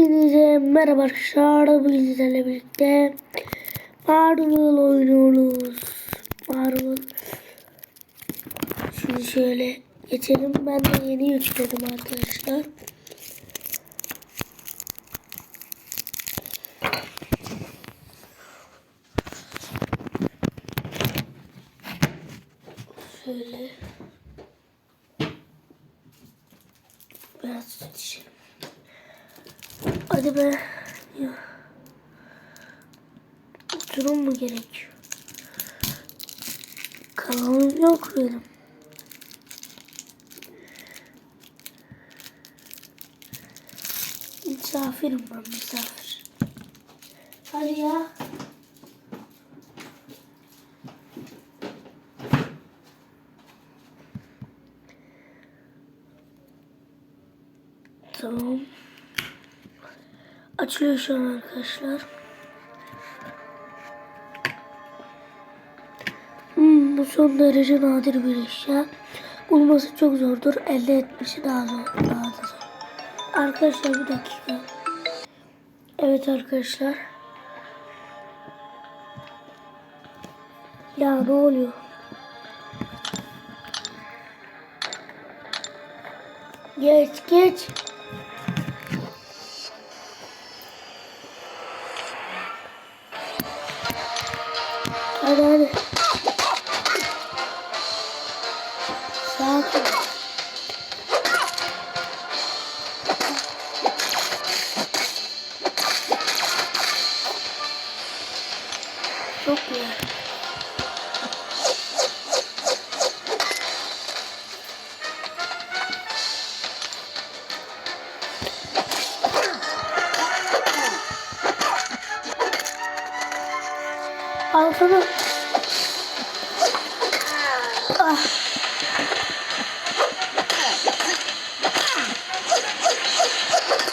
Hepinize merhaba arkadaşlar. Bugün sizlerle birlikte Marvel oynuyoruz. Marvel. Şimdi şöyle geçelim. Ben de yeni yükledim arkadaşlar. Şöyle. Biraz süt içelim. Hadi be. Ya. Oturum mu gerekiyor? Kanalım yok benim. Misafirim ben misafir. Hadi ya. Tamam. Açılıyor şu an arkadaşlar. Hmm, bu son derece nadir bir eşya. Bulması çok zordur. Elde etmesi daha zor. Daha da zor. Arkadaşlar bir dakika. Evet arkadaşlar. Ya ne oluyor? Geç geç. Hadi hadi. Sakin. Çok iyi. Al sana. Ah.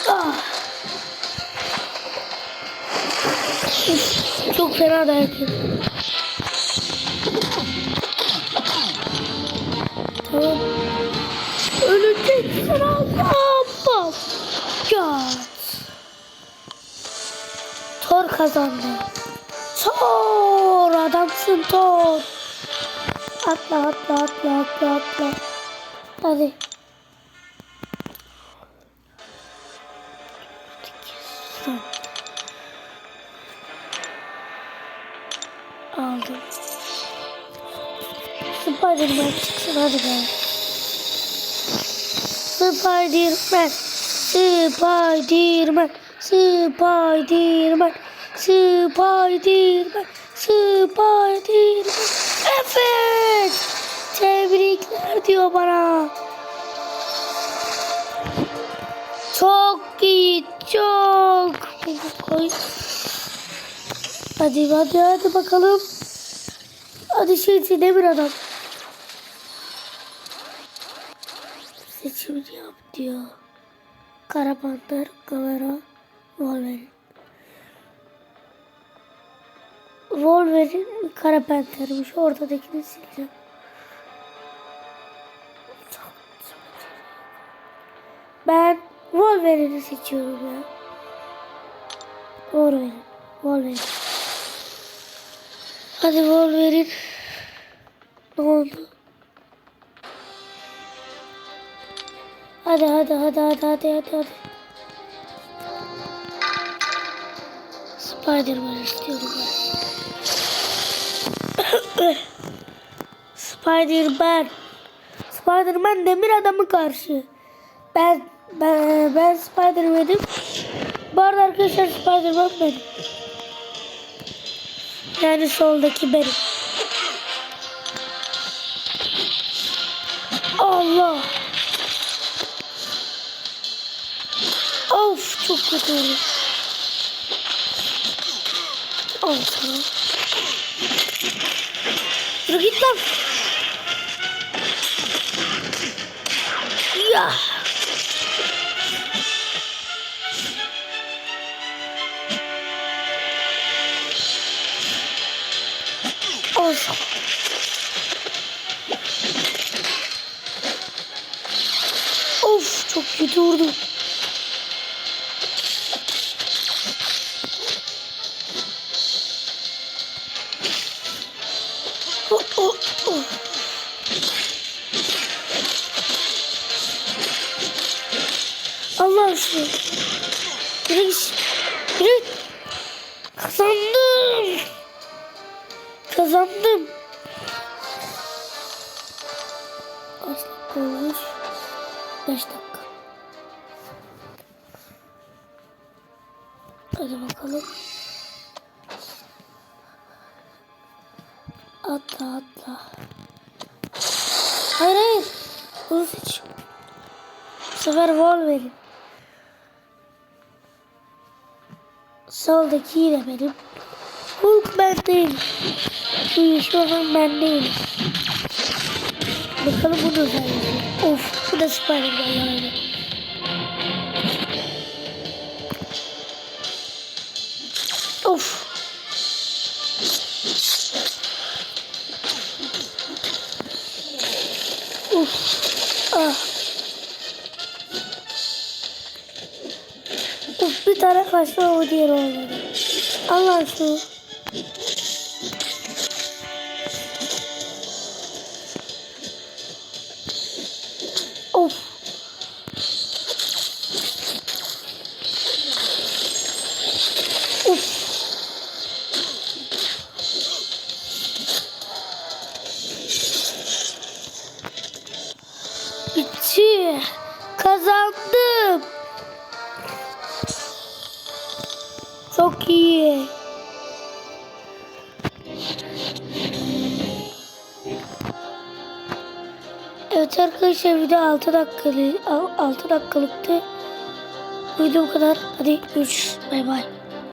Ah. Çok fena dayak yedim. Tamam. Öleceksin Allah'ım. God. Thor kazandı. Thor adamsın Thor. Atla atla atla atla atla. Hadi. Aldım. Spiderman çıksın hadi be. Spiderman. Spiderman. Spiderman. Spiderman. Spiderman. Evet. Tebrikler diyor bana. Çok iyi. Çok. Koy. Hadi hadi hadi bakalım. Hadi şey demir adam. Seçimini yap diyor. Kara Panter, Kamera, Wolverine Kara Panter'miş. Ortadakini sileceğim. Ben Wolverine'i seçiyorum ya. Wolverine. Wolverine. Hadi Wolverine. Ne oldu? Hadi hadi hadi hadi hadi hadi hadi. Spider-Man istiyorum ben. Spider-Man. Spider-Man demir adamı karşı. Ben ben ben Spider-Man'im. Bu arada arkadaşlar Spider-Man benim. Yani soldaki benim. Allah. Of çok kötü oldu. Al sana. Yürü git lan. Ya. Al sana. Of çok kötü vurdum. Allah aşkına. Yürü git. Kazandım. Kazandım. Kaç dakika olmuş? 5 dakika. Hadi bakalım. Atla atla. Hayır hayır. Bunu seç. Bu sefer Wolverine. Soldaki yine benim. Hulk ben değilim. Bu yeşil olan ben değilim. Bakalım bu da özelliği. Of bu da Spider-Man. Uf. Ah. Uf bir tane kaçtı o diğer olmadı. Allah şu. Bitti. Kazandım. Çok iyi. Evet arkadaşlar video 6 dakikalık 6 dakikalıktı. Video bu kadar. Hadi görüşürüz. Bay bay.